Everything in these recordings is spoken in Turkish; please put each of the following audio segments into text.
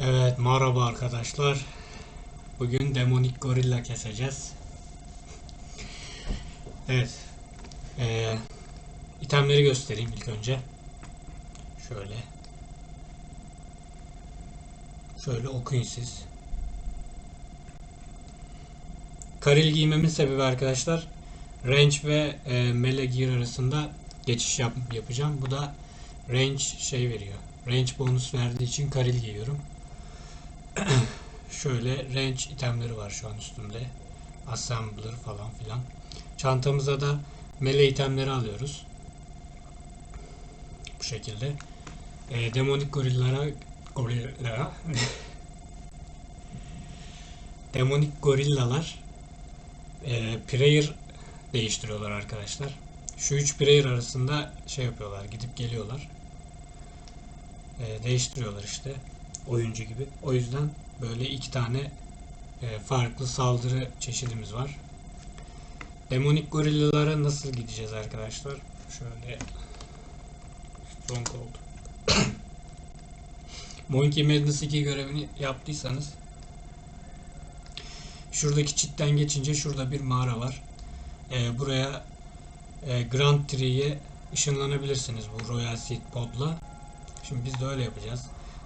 Evet merhaba arkadaşlar. Bugün demonik gorilla keseceğiz. Evet. Ee, itemleri göstereyim ilk önce. Şöyle. Şöyle okuyun siz. Karil giymemin sebebi arkadaşlar range ve e, melee gear arasında geçiş yap yapacağım. Bu da range şey veriyor. Range bonus verdiği için karil giyiyorum. Şöyle range itemleri var şu an üstümde. Assembler falan filan. Çantamıza da melee itemleri alıyoruz. Bu şekilde. E, demonik gorillara gorilla demonik gorillalar e, prayer değiştiriyorlar arkadaşlar. Şu üç prayer arasında şey yapıyorlar, gidip geliyorlar. E, değiştiriyorlar işte oyuncu gibi. O yüzden böyle iki tane e, farklı saldırı çeşidimiz var. Demonik gorillalara nasıl gideceğiz arkadaşlar? Şöyle Stronghold. Monkey Madness 2 görevini yaptıysanız şuradaki çitten geçince şurada bir mağara var. E, buraya e, Grand Tree'ye ışınlanabilirsiniz bu Royal Seed Pod'la. Şimdi biz de öyle yapacağız.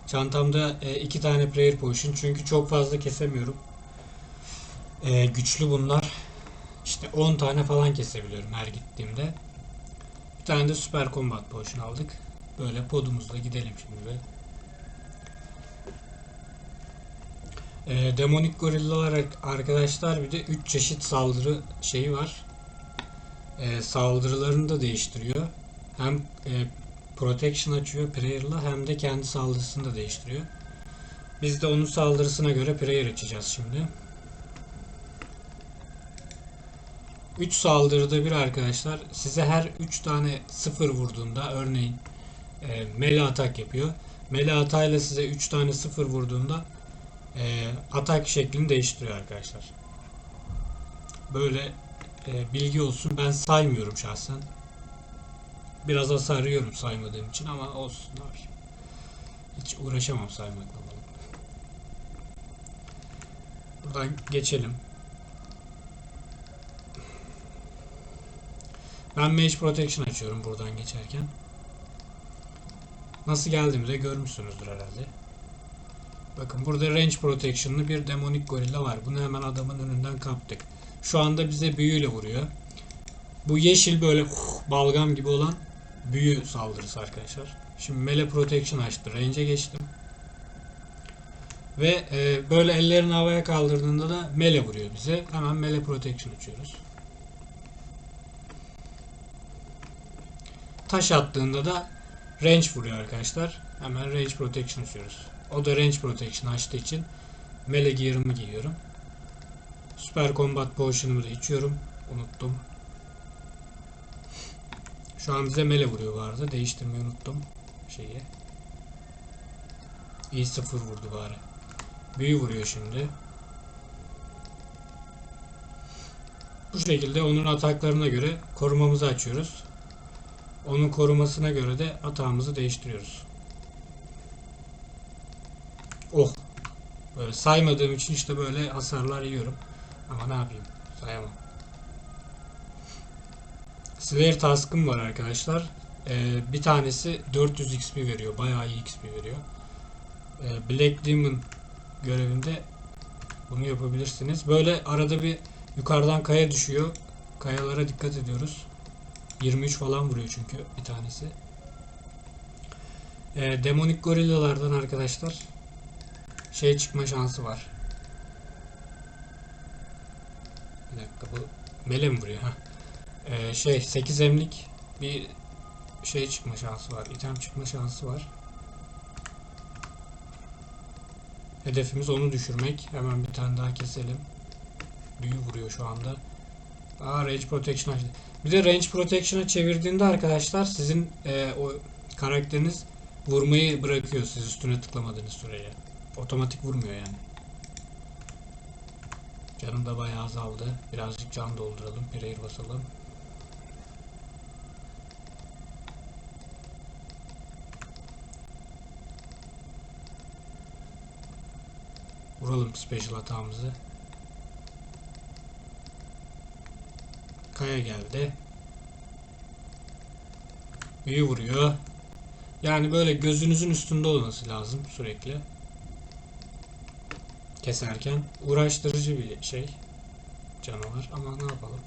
Çantamda e, iki tane Prayer Potion çünkü çok fazla kesemiyorum. E, güçlü bunlar. İşte 10 tane falan kesebiliyorum her gittiğimde. Bir tane de Super Combat Potion aldık. Böyle podumuzla gidelim şimdi be. E, demonik gorillalar arkadaşlar bir de 3 çeşit saldırı şeyi var. E, saldırılarını da değiştiriyor. Hem e, protection açıyor prayer'la hem de kendi saldırısını da değiştiriyor. Biz de onun saldırısına göre prayer açacağız şimdi. 3 saldırıda bir arkadaşlar size her 3 tane 0 vurduğunda örneğin e, melee atak yapıyor. Melee atayla size 3 tane 0 vurduğunda e, atak şeklini değiştiriyor arkadaşlar. Böyle e, bilgi olsun. Ben saymıyorum şahsen. Biraz hasar yiyorum saymadığım için ama olsun yapayım. Hiç uğraşamam saymakla. Buradan geçelim. Ben Mage Protection açıyorum buradan geçerken. Nasıl geldiğimi de görmüşsünüzdür herhalde. Bakın burada Range Protection'lı bir demonik gorilla var. Bunu hemen adamın önünden kaptık. Şu anda bize büyüyle vuruyor. Bu yeşil böyle balgam gibi olan büyü saldırısı arkadaşlar. Şimdi Melee Protection açtı. Range'e geçtim. Ve e, böyle ellerini havaya kaldırdığında da Melee vuruyor bize. Hemen Melee Protection açıyoruz. Taş attığında da Range vuruyor arkadaşlar. Hemen Range Protection açıyoruz. O da Range Protection açtığı için Melee Gear'ımı giyiyorum. Super Combat Potion'ımı da içiyorum. Unuttum. Şu an bize mele vuruyor bu arada. Değiştirmeyi unuttum şeyi. İyi sıfır vurdu bari. Büyü vuruyor şimdi. Bu şekilde onun ataklarına göre korumamızı açıyoruz. Onun korumasına göre de atağımızı değiştiriyoruz. Oh! Böyle saymadığım için işte böyle hasarlar yiyorum. Ama ne yapayım? Sayamam. Slayer task'ım var arkadaşlar. Ee, bir tanesi 400 XP veriyor. Bayağı iyi XP veriyor. Ee, Black Demon görevinde bunu yapabilirsiniz. Böyle arada bir yukarıdan kaya düşüyor. Kayalara dikkat ediyoruz. 23 falan vuruyor çünkü bir tanesi. Ee, demonik gorillalardan arkadaşlar şey çıkma şansı var. Bir dakika bu mele mi vuruyor? Heh. Ee, şey 8 emlik bir şey çıkma şansı var. item çıkma şansı var. Hedefimiz onu düşürmek. Hemen bir tane daha keselim. Büyü vuruyor şu anda. Aa Range Protection açtı. Bir de Range Protection'a çevirdiğinde arkadaşlar sizin e, o karakteriniz vurmayı bırakıyor siz üstüne tıklamadığınız sürece. Otomatik vurmuyor yani. Canım da bayağı azaldı. Birazcık can dolduralım. Prayer basalım. Vuralım special hatamızı. Kaya geldi. Büyü vuruyor. Yani böyle gözünüzün üstünde olması lazım sürekli. Keserken. Uğraştırıcı bir şey. Canavar ama ne yapalım.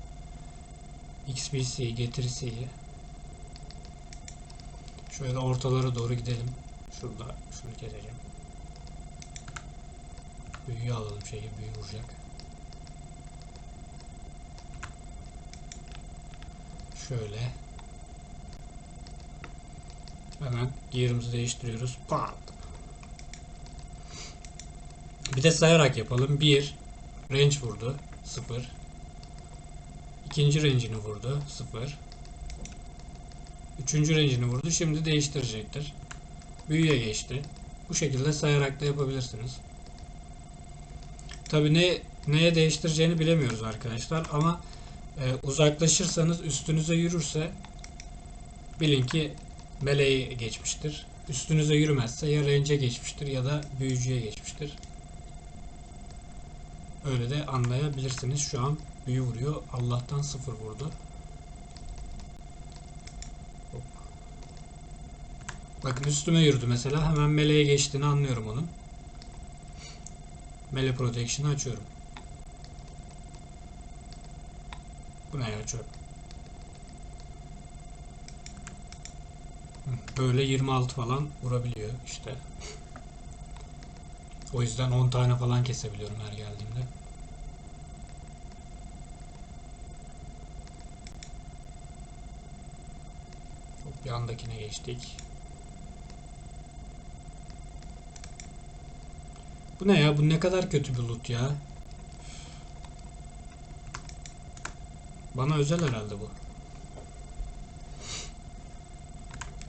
XPC getirisi iyi. Şöyle ortalara doğru gidelim. Şurada şunu keseceğim. Büyüyü alalım şeyi büyü vuracak. Şöyle. Hemen gear'ımızı değiştiriyoruz. Pat. Bir de sayarak yapalım. 1 range vurdu. 0 İkinci range'ini vurdu. 0 Üçüncü range'ini vurdu. Şimdi değiştirecektir. Büyüye geçti. Bu şekilde sayarak da yapabilirsiniz. Tabi ne neye değiştireceğini bilemiyoruz arkadaşlar ama e, uzaklaşırsanız üstünüze yürürse bilin ki meleğe geçmiştir. Üstünüze yürümezse ya range'e geçmiştir ya da büyücüye geçmiştir. Öyle de anlayabilirsiniz. Şu an büyü vuruyor. Allah'tan sıfır vurdu. Bakın üstüme yürüdü mesela. Hemen meleğe geçtiğini anlıyorum onun. Melee Protection'ı açıyorum. Bu ne ya çöp. Hı, Böyle 26 falan vurabiliyor işte. O yüzden 10 tane falan kesebiliyorum her geldiğimde. Hop yandakine geçtik. Bu ne ya? Bu ne kadar kötü bir loot ya. Bana özel herhalde bu.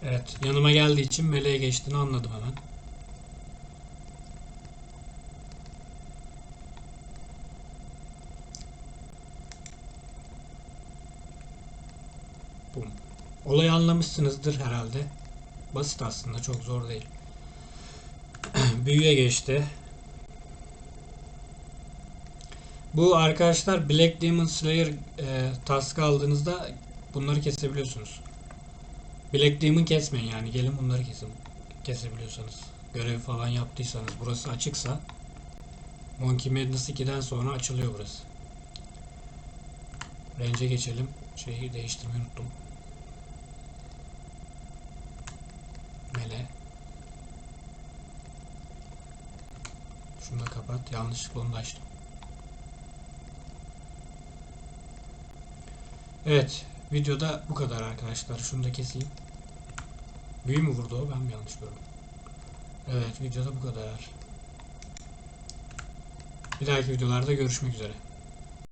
Evet, yanıma geldiği için meleğe geçtiğini anladım hemen. Olayı anlamışsınızdır herhalde. Basit aslında, çok zor değil. Büyüye geçti. Bu arkadaşlar Black Demon Slayer e, task'ı aldığınızda bunları kesebiliyorsunuz. Black Demon kesmeyin yani gelin bunları kesin. Kesebiliyorsanız. Görev falan yaptıysanız burası açıksa Monkey Madness 2'den sonra açılıyor burası. Range'e geçelim. Şeyi değiştirmeyi unuttum. Mele. Şunu da kapat. Yanlışlıkla onu da açtım. Evet. Videoda bu kadar arkadaşlar. Şunu da keseyim. Büyü mü vurdu o? Ben mi yanlış gördüm? Evet. Videoda bu kadar. Bir dahaki videolarda görüşmek üzere.